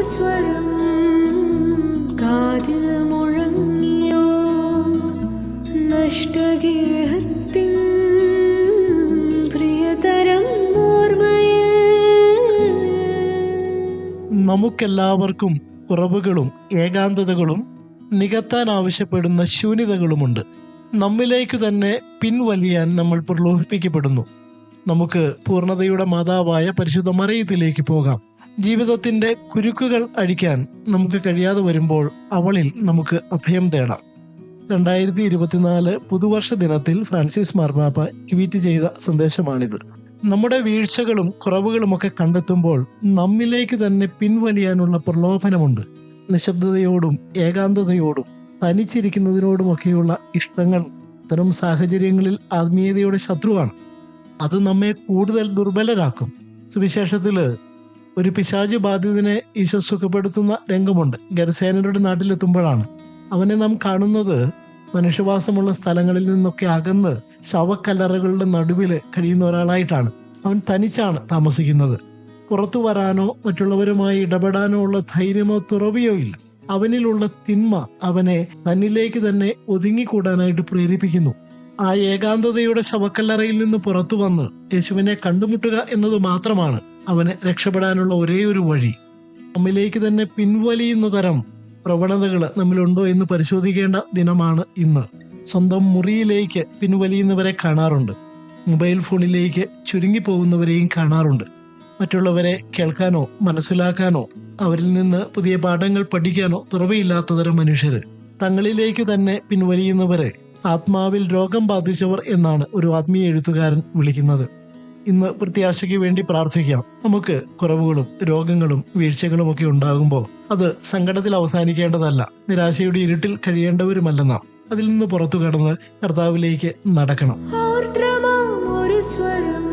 സ്വരം കാതിൽ മുഴങ്ങിയോ? നഷ്ടഗേഹത്തിൻ പ്രിയതരം ഓർമ്മയിൽ. നമുക്കെല്ലാവർക്കും കുറവുകളും ഏകാന്തതകളും നികത്താൻ ആവശ്യപ്പെടുന്ന ശൂന്യതകളുമുണ്ട്. നമ്മിലേക്ക് തന്നെ പിൻവലിയാൻ നമ്മൾ പ്രലോഭിപ്പിക്കപ്പെടുന്നു. നമുക്ക് പൂർണതയുടെ മാതാവായ പരിശുദ്ധ മറിയത്തിലേക്ക് പോകാം. ജീവിതത്തിന്റെ കുരുക്കുകൾ അഴിക്കാൻ നമുക്ക് കഴിയാതെ വരുമ്പോൾ അവളിൽ നമുക്ക് അഭയം തേടാം. രണ്ടായിരത്തി ഇരുപത്തിനാല് പുതുവർഷ ദിനത്തിൽ ഫ്രാൻസിസ് മാർപ്പാപ്പ ട്വീറ്റ് ചെയ്ത സന്ദേശമാണിത്. നമ്മുടെ വീഴ്ചകളും കുറവുകളുമൊക്കെ കണ്ടെത്തുമ്പോൾ നമ്മിലേക്ക് തന്നെ പിൻവലിയാനുള്ള പ്രലോഭനമുണ്ട്. നിശബ്ദതയോടും ഏകാന്തതയോടും തനിച്ചിരിക്കുന്നതിനോടുമൊക്കെയുള്ള ഇഷ്ടങ്ങൾ ഇത്തരം സാഹചര്യങ്ങളിൽ ആത്മീയതയുടെ ശത്രുവാണ്. അത് നമ്മെ കൂടുതൽ ദുർബലരാക്കും. സുവിശേഷത്തിൽ ഒരു പിശാചു ബാധിതനെ ഈശോ സുഖപ്പെടുത്തുന്ന രംഗമുണ്ട്. ഗരസേനരുടെ നാട്ടിലെത്തുമ്പോഴാണ്. അവനെ നാം കാണുന്നത് മനുഷ്യവാസമുള്ള സ്ഥലങ്ങളിൽ നിന്നൊക്കെ അകന്ന് ശവക്കല്ലറകളുടെ നടുവിൽ കഴിയുന്ന ഒരാളായിട്ടാണ്. അവൻ തനിച്ചാണ് താമസിക്കുന്നത്. പുറത്തു വരാനോ മറ്റുള്ളവരുമായി ഇടപെടാനോ ഉള്ള ധൈര്യമോ തുറവിയോ ഇല്ല. അവനിലുള്ള തിന്മ അവനെ തന്നിലേക്ക് തന്നെ ഒതുങ്ങിക്കൂടാനായിട്ട് പ്രേരിപ്പിക്കുന്നു. ആ ഏകാന്തതയുടെ ശവക്കല്ലറയിൽ നിന്ന് പുറത്തു വന്ന് യേശുവിനെ കണ്ടുമുട്ടുക എന്നത് മാത്രമാണ്. അവന് രക്ഷപ്പെടാനുള്ള ഒരേ ഒരു വഴി. നമ്മിലേക്ക് തന്നെ പിൻവലിയുന്ന തരം പ്രവണതകൾ നമ്മിലുണ്ടോ എന്ന് പരിശോധിക്കേണ്ട ദിനമാണ് ഇന്ന്. സ്വന്തം മുറിയിലേക്ക് പിൻവലിയുന്നവരെ കാണാറുണ്ട്. മൊബൈൽ ഫോണിലേക്ക് ചുരുങ്ങി പോകുന്നവരെയും കാണാറുണ്ട്. മറ്റുള്ളവരെ കേൾക്കാനോ മനസ്സിലാക്കാനോ അവരിൽ നിന്ന് പുതിയ പാഠങ്ങൾ പഠിക്കാനോ തുറവയില്ലാത്ത തരം മനുഷ്യർ തങ്ങളിലേക്ക് തന്നെ പിൻവലിയുന്നവരെ ആത്മാവിൽ രോഗം ബാധിച്ചവർ എന്നാണ് ഒരു ആത്മീയ എഴുത്തുകാരൻ വിളിക്കുന്നത്. ഇന്ന് പ്രത്യാശയ്ക്ക് വേണ്ടി പ്രാർത്ഥിക്കാം. നമുക്ക് കുറവുകളും രോഗങ്ങളും വീഴ്ചകളും ഒക്കെ ഉണ്ടാകുമ്പോൾ അത് സങ്കടത്തിൽ അവസാനിക്കേണ്ടതല്ല. നിരാശയുടെ ഇരുട്ടിൽ കഴിയേണ്ടവരുമല്ല നാം അതിൽ നിന്ന് പുറത്തു കടന്ന് കർത്താവിലേക്ക് നടക്കണം. ഒരു സ്വരം